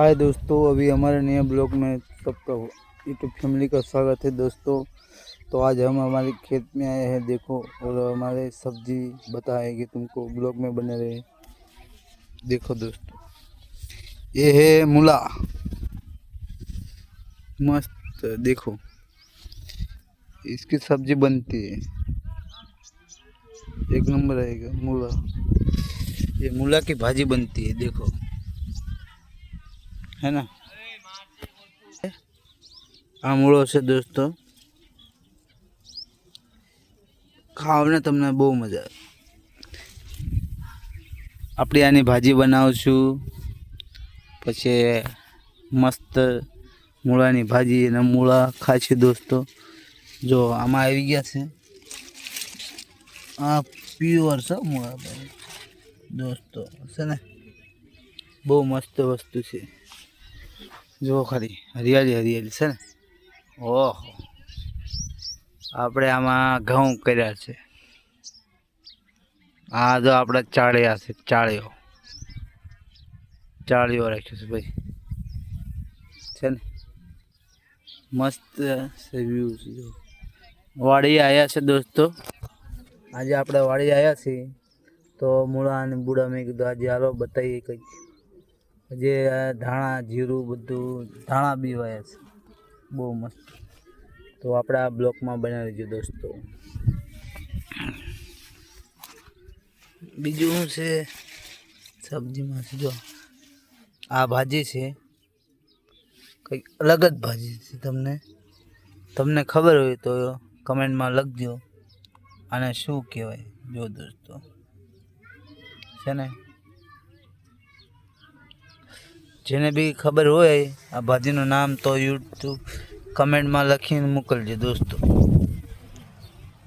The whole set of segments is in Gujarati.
हाय दोस्तों, अभी हमारे नए ब्लॉग में सबका यूट्यूब फैमिली का स्वागत है दोस्तों। तो आज हम हमारे खेत में आए हैं, देखो, और हमारे सब्ज़ी बताएँगे तुमको, ब्लॉग में बने रहे। देखो दोस्तों, ये है मूला। मस्त, देखो, इसकी सब्ज़ी बनती है। एक नंबर आएगा, मूला। ये मूला की भाजी बनती है, देखो। है ना આ મૂળો છે દોસ્તો. ખાવને તમને બહુ મજા આવે. આપણે આની ભાજી બનાવશું પછી મસ્ત મૂળાની ભાજી અને મૂળા ખાશે દોસ્તો. જો, આમાં આવી ગયા છે. આ પ્યોર છે મૂળા દોસ્તો, છે ને? બહુ મસ્ત વસ્તુ છે. જુઓ ખાલી, હરિયાળી હરિયાળી છે ને? ઓહો. આપણે આમાં ઘઉં કર્યા છે. આ જો આપણે ચાળિયા છે ચાળીઓ ચાળીઓ રાખ્યું છે ભાઈ. છે ને? મસ્ત વ્યૂ છે જો વાડી આવ્યા છે દોસ્તો. આજે આપણે વાડી આવ્યા છીએ. તો મૂળા અને બુડા મેં કીધું આજે હાલો બતાવીએ કંઈક. જે ધાણા, જીરું બધું, ધાણા બી વાયા છે. બહુ મસ્ત. તો આપણે આ બ્લોકમાં બનાવી દીધું દોસ્તો. બીજું શું છે? સબ્જીમાં જો? આ ભાજી છે. કંઈક અલગ જ ભાજી છે તમને. તમને ખબર હોય તો કમેન્ટમાં લખજો. આને શું કહેવાય? જો દોસ્તો. છે ને? જેને બી ખબર હોય, આ ભાજીનું નામ તો યુટ્યુબ કમેન્ટમાં લખીને મોકલજો દોસ્તો.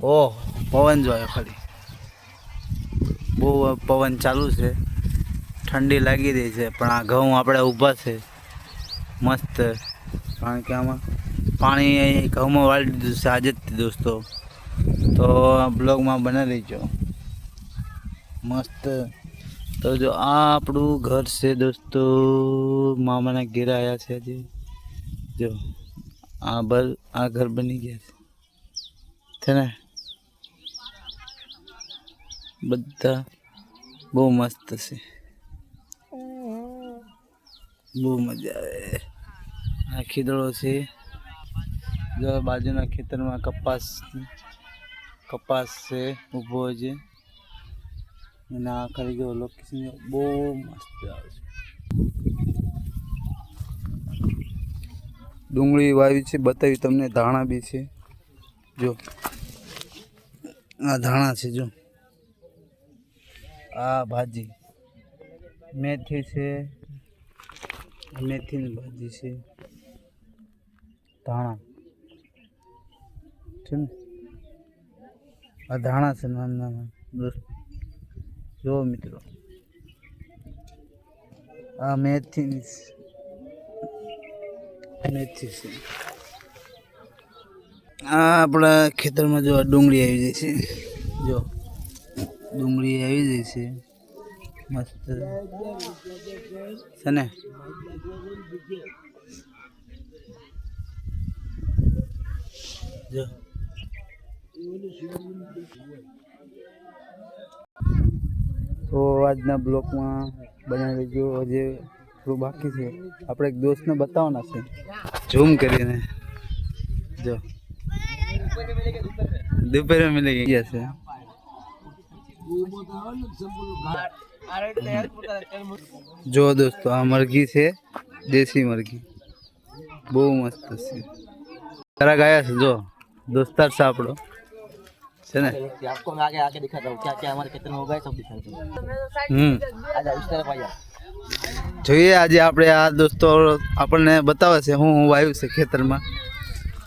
ઓહ પવન જોયો ખાલી. બહુ પવન ચાલુ છે. ઠંડી લાગી રહી છે, પણ આ ઘઉં આપણે ઊભા છે. મસ્ત. કારણ કે આમાં પાણી અહીં ઘઉંમાં વાળી દીધું છે આજે જ દોસ્તો. તો બ્લોગમાં બને રહીજો. મસ્ત. તો જો આ આપણું ઘર છે દોસ્તો, મામાના ઘેર આવ્યા છે આજે. જો, આ બર આ ઘર બની ગયા છે. ને? બધા બહુ મસ્ત છે. બહુ મજા આવે. આ ખીદડો છે. જો બાજુના ખેતરમાં કપાસ કપાસ છે, ઊભો છે. અને આ ખાલી જો લોકેશન બહુ મસ્ત આવે છે. ડુંગળી વાવી છે બતાવી તમને, ધાણા બી છે. જો, આ ધાણા છે, જો. આ ભાજી. મેથી છે, મેથીની ભાજી છે. ધાણા. છે ને? આ ધાણા છે નાના નાના દોસ્ત. જો મિત્રો. આ મેથી મેથી છે આ આપણા ખેતરમાં જો ડુંગળી આવી જાય છે. જો, ડુંગળી આવી જાય છે. મસ્ત. છે ને? જો. તો આજના બ્લોકમાં બનાવી જો હજી થોડું બાકી છે. આપણે એક દોસ્તને બતાવવાના છે. ઝૂમ કરીને. જો. દુપહેરે મિલી ગયા છે. જો દોસ્તો આ મરઘી છે. દેશી મરઘી. બહુ મસ્ત છે. ખરા ગયા છે જો. દોસ્તાર છે આપણો. છે ને आपको मैं आगे आगे दिखाता हूँ क्या क्या हमारे खेतर में होगा सब दिखाता हूँ હમ आजा इस तरफ आजा જોઈએ આજે આપણે આ દોસ્તો આપણને બતાવે છે હું હું વાવ્યું છે ખેતરમાં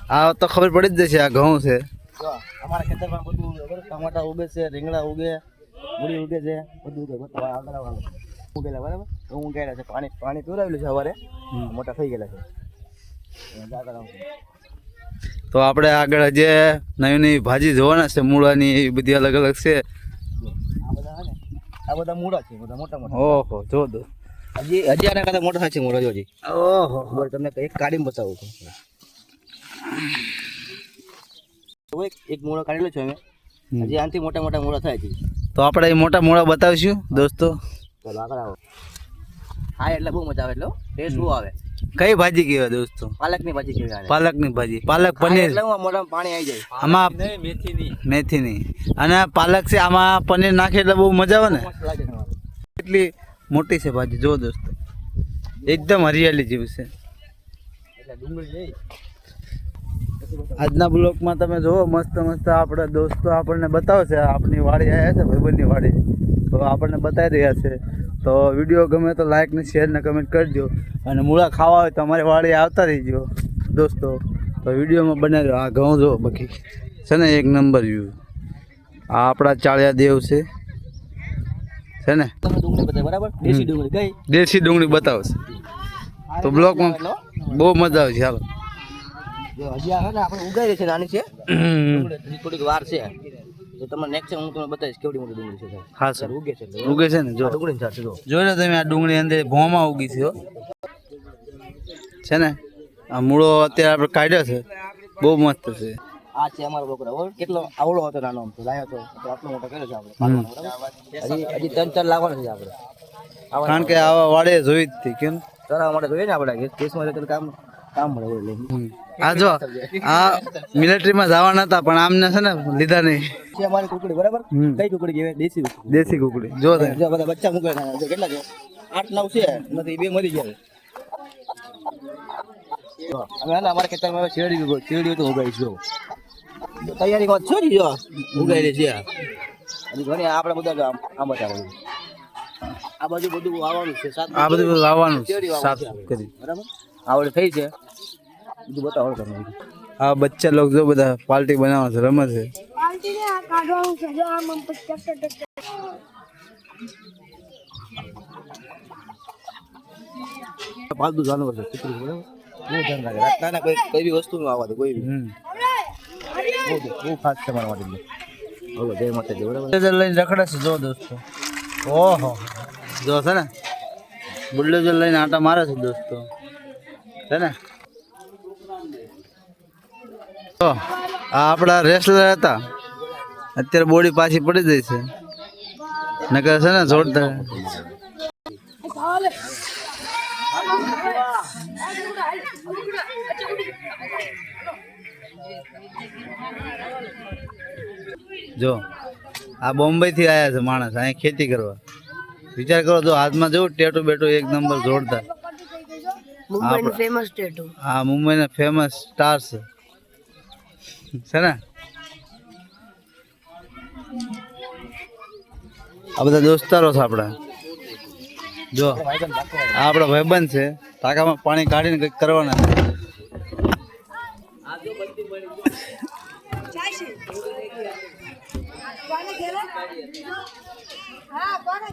આ તો ખબર પડી જ જશે આ ઘઉં છે જો અમારા ખેતરમાં બધું ખબર ટમાટા ઉગે છે રીંગણા ઉગે મૂળી ઉગે છે બધું ઉગે બધું આગળ આવવાનું ઉગેલા બરાબર હું ઉગાડ્યા છે પાણી પાણી પીવડાવેલું છે સવારે હમ. મોટા થઈ ગયેલા છે આગળ આવશે તો આપણે આગળ જે નવી નવી ભાજી જોવાના છે મૂળાની એ બધી અલગ અલગ છે. આ બધા હે ને? આ બધા મૂળા છે બધા મોટા મોટા. ઓહો જો દો. હજી હજી આના કરતા મોટા છે મોટો જો હજી. ઓહો. બોલ તમને એક કાઢીને બતાવું છું. તો એક એક મોળો કાઢેલો છે અમે. હજી આનાથી મોટા મોટા મોળા થાય છે. તો આપણે એ મોટા મૂળા બતાવીશું દોસ્તો. ચાલો આગળ આવો. હા એટલે બહુ મજા આવે એટલે ટેસ્ટ બહુ આવે. કઈ ભાજી કહેવાય દોસ્તો? પાલકની ભાજી કેવી આવે પાલકની ભાજી. પાલક પનીર. એટલે હું મોઢામાં પાણી આવી જાય. આમાં મેથીની. અને પાલક છે આમાં પનીર નાખે એટલે બહુ મજા આવે ને? કેટલી મોટી છે ભાજી જો દોસ્તો. એકદમ હરિયાળી જેવી છે. એટલે આજના બ્લોકમાં તમે જુઓ મસ્ત મસ્ત આપણા દોસ્તો આપણને બતાવશે આપની આપણી વાડી આવ્યા છે ભાઈબંધની વાડી. તો આપણને બતાવી રહ્યા છે. તો વીડિયો ગમે તો લાઈક ને શેર ને કમેન્ટ કરજો અને મૂળા ખાવા હોય તો અમારી વાડી આવતા રહીજો દોસ્તો. તો વિડીયોમાં બનાવ્યો આ ઘઉં જો બાકી. છે ને એક નંબર વ્યૂ આ આપણા ચાળિયા દેવ છે. છે ને? દેશી ડુંગળી બતાવશે. તો બ્લોકમાં બહુ મજા આવે છે હાલો હજી આપણે ઉગાડી છે નાની છે. થોડીક વાર છે. તો તમને નેક્સ્ટ હું તમને બતાવીશ કેવડી મોટી ડુંગળી છે સાહેબ. હા સર. ઉગે છે. ઉગે છે ને જો. આ ડુંગળીની સાથે જો. જોઈ લો તમે આ ડુંગળી અંદર ભોમાં ઉગી છે છે ને? આ મૂળો અત્યારે આપણે કાઢ્યો છે. બહુ મસ્ત છે. આ છે અમારો બકરો કેટલો આવડો હતો નાનો આમ લાયો હતો તો આટલો મોટો કર્યો છે આપણે. હજી હજી ત્રણ ચાર લાવવાનો છે આપણે. કારણ કે આવા વાડે જોઈ જ હતી કેમ? ચરાવવા માટે જોઈએ ને આપણે કેસમાં કામ કામ મળે આ જો આ મિલિટરીમાં જવાના હતા પણ આમને છે ને લીધા નહીં. અમારી કુકડી બરાબર? કઈ કુકડી કહેવાય? દેશી દેશી કુકડી. જો જો બધા બચ્ચા મૂકે છે. જો કેટલા છે? આઠ નવ છે નથી બે મરી ગયા અમે અમારા ખેતરમાં શેરડી ઉગો- શેરડી તો ઉગાડી જો. તૈયારી તૈયારીમાં છો જો? ઉગાડી છે ઘણી આપણે બધા આમ આમ આ બધું બધું વાવવાનું છે આ બધું વાવવાનું સાફ કરી. બરાબર? આવડે થઈ છે. બધું બતાવો તમે. હા બચ્ચા લોકો જો બધા પાર્ટી બનાવે છે રમે છે. પાર્ટીને આ કાઢવાનું છે જો આમ આમ ટ્રેક્ટર ટ્રેક્ટર પાલતુ જાનવર છે કૂતરું બરાબર? બહુ ધ્યાન રાખે રાતના ના કોઈ કોઈ બી વસ્તુ નું આવવા દે કોઈ બી. બહુ ખાસ છે મારા માટે બોલો જય માતાજી બરાબર? બુલડોઝર લઈને રખડે છે જો દોસ્તો. ઓહો. જો છે ને બુલડોઝર લઈને આટા મારે છે દોસ્તો. છે ને? આ આપણા રેસલર હતા. અત્યારે બોડી પાછી પડી ગઈ છે. નકર છે ને જોરદાર. જો આ બોમ્બે થી આયા છે માણસ અહીંયા ખેતી કરવા. વિચાર કરો તો હાથમાં જવું ટેટુ બેટુ એક નંબર જોરદાર. મુંબઈનું ફેમસ ટેટુ આ મુંબઈના ફેમસ સ્ટાર છે. છે ને? આ બધા દોસ્તારો છે આપણા. જો આ આપણા ભાઈબંધ છે. ટાંકામાં પાણી કાઢીને કંઈક કરવાના હા કોને